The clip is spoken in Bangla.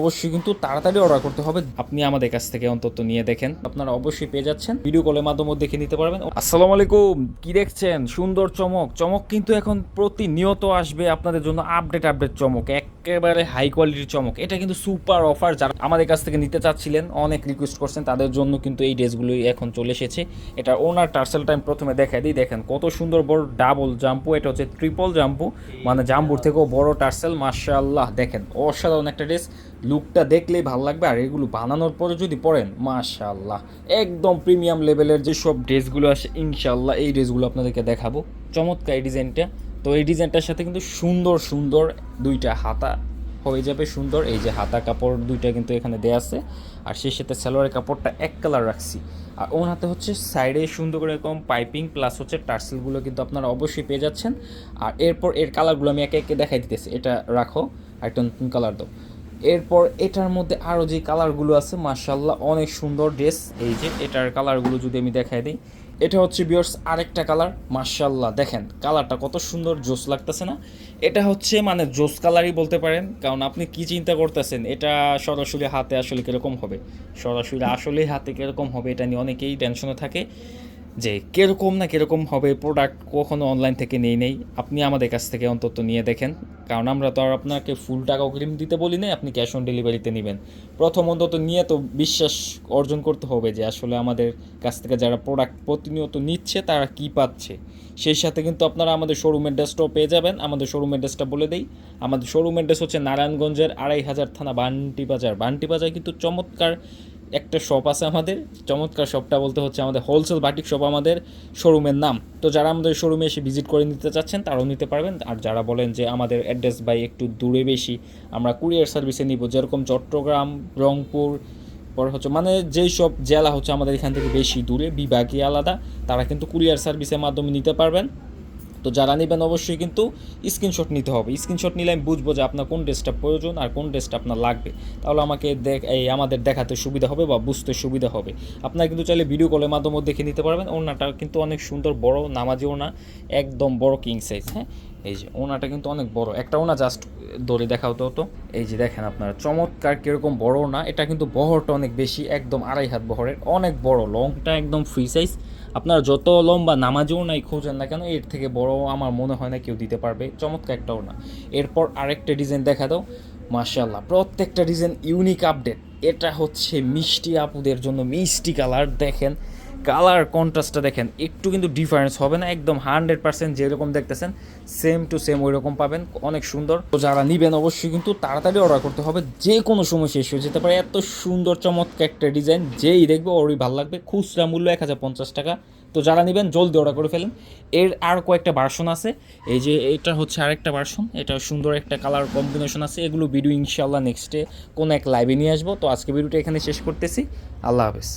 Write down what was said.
অবশ্যই কিন্তু তাড়াতাড়ি অর্ডার করতে হবে। আপনি আমাদের কাছ থেকে অন্তত নিয়ে দেখেন। আপনারা অবশ্যই পেয়ে যাচ্ছেন। ভিডিও কলের মাধ্যমে দেখে নিতে পারবেন। আসসালামু আলাইকুম। কি দেখছেন? সুন্দর চমক। চমক কিন্তু এখন প্রতিনিয়ত আসবে আপনাদের জন্য আপডেট আপডেট চমক। একেবারে হাই কোয়ালিটির চমক। এটা কিন্তু সুপার অফার যারা আমাদের কাছ থেকে নিতে চাচ্ছিলেন, অনেক রিকোয়েস্ট করছেন, তাদের জন্য কিন্তু এই ড্রেসগুলোই এখন চলে এসেছে। এটা ওনার টার্সেল টাইম প্রথমে দেখাই দিই। দেখেন কত সুন্দর বড় ডাবল জাম্পু এটা হচ্ছে ট্রিপল জাম্পু মানে জাম্পুর থেকেও বড় টার্সেল মাশাআল্লাহ। দেখেন অসাধারণ একটা ড্রেস লুকটা দেখলেই ভালো লাগবে। আর এগুলো বানানোর পরে যদি পরেন, মাশাআল্লাহ, একদম প্রিমিয়াম লেভেলের যেসব ড্রেসগুলো আসে ইনশাল্লাহ এই ড্রেসগুলো আপনাদেরকে দেখাবো। চমৎকার এই ডিজাইনটা। তো এই ডিজাইনটার সাথে কিন্তু সুন্দর সুন্দর দুইটা হাতা হয়ে যাবে, সুন্দর। এই যে হাতা কাপড় দুইটা কিন্তু এখানে দেয়া আছে। আর সেই সাথে সালোয়ারের কাপড়টা এক কালার রাখছি। আর ওর হাতে হচ্ছে সাইডে সুন্দর করে এরকম পাইপিং, প্লাস হচ্ছে টার্সেলগুলো কিন্তু আপনারা অবশ্যই পেয়ে যাচ্ছেন। আর এরপর এর কালারগুলো আমি একে একে দেখাই দিতেছি। এটা রাখো, আর একটা নতুন কালার দাও। এরপর এটার মধ্যে আরও যে কালারগুলো আছে মার্শাল্লাহ অনেক সুন্দর ড্রেস। এই যে, এটার কালারগুলো যদি আমি দেখাই দিই, এটা হচ্ছে বিয়ার্স আরেকটা কালার মার্শাল্লাহ দেখেন, কালারটা কত সুন্দর, জোস লাগতেছে না? এটা হচ্ছে মানে জোস কালারই বলতে পারেন, কারণ আপনি কি চিন্তা করতেছেন, এটা সরাসরি হাতে আসলে কীরকম হবে? সরাসরি আসলেই হাতে কীরকম হবে, এটা নিয়ে অনেকেই টেনশনে থাকে। যে কীরকম না কীরকম হবে প্রোডাক্ট কখনো অনলাইন থেকে নেই নেই, আপনি আমাদের কাছ থেকে অন্তত নিয়ে দেখেন। কারণ আমরা তো আর আপনাকে ফুল টাকা অগ্রিম দিতে বলি নাই, আপনি ক্যাশ অন ডেলিভারিতে নেবেন। প্রথম অন্তত নিয়ে তো বিশ্বাস অর্জন করতে হবে যে আসলে আমাদের কাছ থেকে যারা প্রোডাক্ট প্রতিনিয়ত নিচ্ছে তারা কি পাচ্ছে। সেই সাথে কিন্তু আপনারা আমাদের শোরুম অ্যাড্রেসটাও পেয়ে যাবেন। আমাদের শোরুম অ্যাড্রেসটা বলে দেই। আমাদের শোরুম অ্যাড্রেস হচ্ছে নারায়ণগঞ্জের আড়াই হাজার থানা বান্টি বাজার। বান্টি বাজার কিন্তু চমৎকার একটা শপ আছে আমাদের, চমৎকার শপটা বলতে হচ্ছে আমাদের হোলসেল বাটিক শপ আমাদের শোরুমের নাম। তো যারা আমাদের শোরুমে এসে ভিজিট করে নিতে চাচ্ছেন, তারাও নিতে পারবেন। আর যারা বলেন যে আমাদের অ্যাড্রেস বাই একটু দূরে বেশি, আমরা কুরিয়ার সার্ভিসে নিব। যেরকম চট্টগ্রাম, রংপুর, পরে হচ্ছে মানে যেই সব জেলা হচ্ছে আমাদের এখান থেকে বেশি দূরে বিভাগীয় আলাদা, তারা কিন্তু কুরিয়ার সার্ভিসের মাধ্যমে নিতে পারবেন। তো যারা নেবেন অবশ্যই কিন্তু স্ক্রিনশট নিতে হবে। স্ক্রিনশট নিলে আমি বুঝব যে আপনার কোন ড্রেসটা প্রয়োজন আর কোন ড্রেসটা আপনার লাগবে। তাহলে আমাকে দেখ এই আমাদের দেখাতে সুবিধা হবে বা বুঝতে সুবিধা হবে। আপনারা কিন্তু চাইলে ভিডিও কলের মাধ্যমেও দেখে নিতে পারবেন। ওনাটা কিন্তু অনেক সুন্দর, বড়, নামাজি ওনা একদম বড় কিং সাইজ হ্যাঁ? এই যে ওনাটা কিন্তু অনেক বড়। একটা ওনা জাস্ট দড়ি দেখাও তো তো। এই যে দেখেন আপনারা, চমৎকার কীরকম বড় না এটা কিন্তু বহরটা অনেক বেশি, একদম আড়াই হাত বহরের, অনেক বড়। লংটা একদম ফ্রি সাইজ আপনারা যত লম্বা নামাজেও নাই খোঁজেন না কেন, এর থেকে বড় আমার মনে হয় না কেউ দিতে পারবে। চমৎকার একটাও না এরপর আরেকটা ডিজাইন দেখা দাও। মাশাল্লাহ প্রত্যেকটা ডিজাইন ইউনিক আপডেট এটা হচ্ছে মিষ্টি আপুদের জন্য মিষ্টি কালার দেখেন। কালার কন্ট্রাস্টটা দেখেন, একটু কিন্তু ডিফারেন্স হবে না, একদম হান্ড্রেড পার্সেন্ট যেরকম দেখতেছেন সেম টু সেম ওই রকম পাবেন, অনেক সুন্দর। তো যারা নিবেন অবশ্যই কিন্তু তাড়াতাড়ি অর্ডার করতে হবে, যে কোনো সময় শেষ হয়ে যেতে পারে, এত সুন্দর চমৎকার একটা ডিজাইন যেই দেখবে ওরই ভালো লাগবে, খুচরা মূল্য এক হাজার পঞ্চাশ টাকা। তো যারা নেবেন, জলদি অর্ডার করে ফেলেন। এর আর কয়েকটা ভার্সন আছে, এই যে এটা হচ্ছে আরেকটা ভার্সন এটা সুন্দর একটা কালার কম্বিনেশন আছে, এগুলো ভিডিও ইনশাল্লাহ নেক্সটে কোনো এক লাইভে নিয়ে আসব। তো আজকে ভিডিওটা এখানে শেষ করতেছি, আল্লাহ হাফেজ।